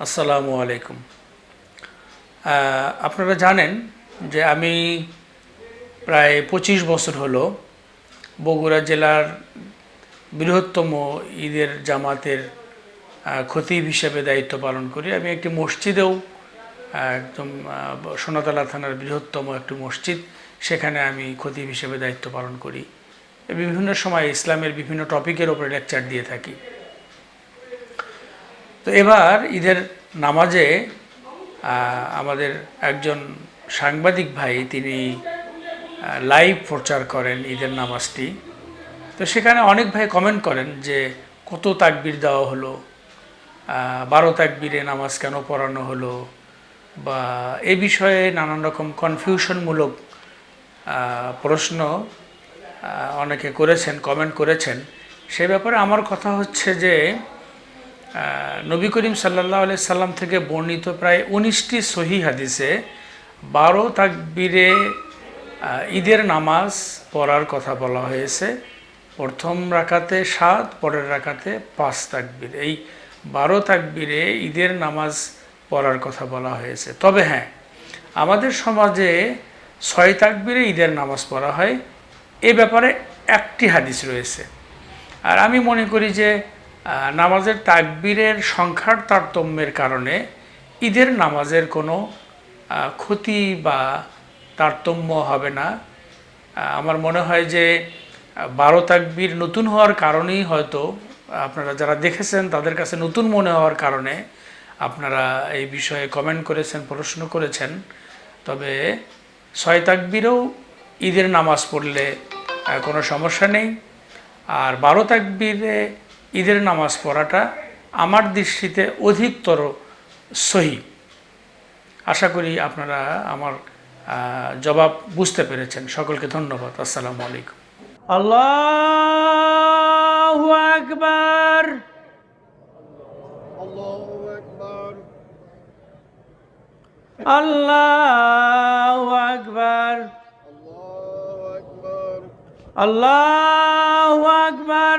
আসসালামু আলাইকুম। আপনারা জানেন যে আমি প্রায় পঁচিশ বছর হলো বগুড়া জেলার বৃহত্তম ঈদের জামাতের খতিব হিসেবে দায়িত্ব পালন করি। আমি একটি মসজিদেও একদম সোনাতলা থানার বৃহত্তম একটি মসজিদ, সেখানে আমি খতিব হিসেবে দায়িত্ব পালন করি। বিভিন্ন সময় ইসলামের বিভিন্ন টপিকের ওপরে লেকচার দিয়ে থাকি। তো এবার ঈদের নামাজে আমাদের একজন সাংবাদিক ভাই তিনি লাইভ প্রচার করেন ঈদের নামাজটি। তো সেখানে অনেক ভাই কমেন্ট করেন যে, কত তাকবির দেওয়া হলো? বারো তাকবিরে নামাজ কেন পড়ানো হলো? বা এ বিষয়ে নানান রকম কনফিউশনমূলক প্রশ্ন অনেকে করেছেন কমেন্ট করেছেন। সে ব্যাপারে আমার কথা হচ্ছে যে নবী করিম সাল্লাহ আলি সাল্লাম থেকে বর্ণিত প্রায় উনিশটি সহি হাদিসে বারো তাকবীরে ঈদের নামাজ পড়ার কথা বলা হয়েছে। প্রথম রাকাতে সাত, পরের রাকাতে পাঁচ তাকবীর। এই বারো তাকবীরে ঈদের নামাজ পড়ার কথা বলা হয়েছে। তবে হ্যাঁ আমাদের সমাজে ছয় তাকবীরে ঈদের নামাজ পড়া হয়। এ ব্যাপারে একটি হাদিস রয়েছে। আর আমি মনে করি যে নামাজের তাকবীরের সংখ্যার তারতম্যের কারণে ঈদের নামাজের কোনো ক্ষতি বা তারতম্য হবে না। আমার মনে হয় যে বারো তাকবীর নতুন হওয়ার কারণেই হয়তো আপনারা যারা দেখেছেন তাদের কাছে নতুন মনে হওয়ার কারণে আপনারা এই বিষয়ে কমেন্ট করেছেন, প্রশ্ন করেছেন। তবে ছয় তাকবীরেও ঈদের নামাজ পড়লে কোনো সমস্যা নেই। আর বারো তাকবীরে ঈদের নামাজ পড়াটা আমার দৃষ্টিতে অধিকতর সহি। আশা করি আপনারা আমার জবাব বুঝতে পেরেছেন। সকলকে ধন্যবাদ। আসসালামু আলাইকুম। আল্লাহ আকবর। আল্লাহ আকবর। আল্লাহ আকবর।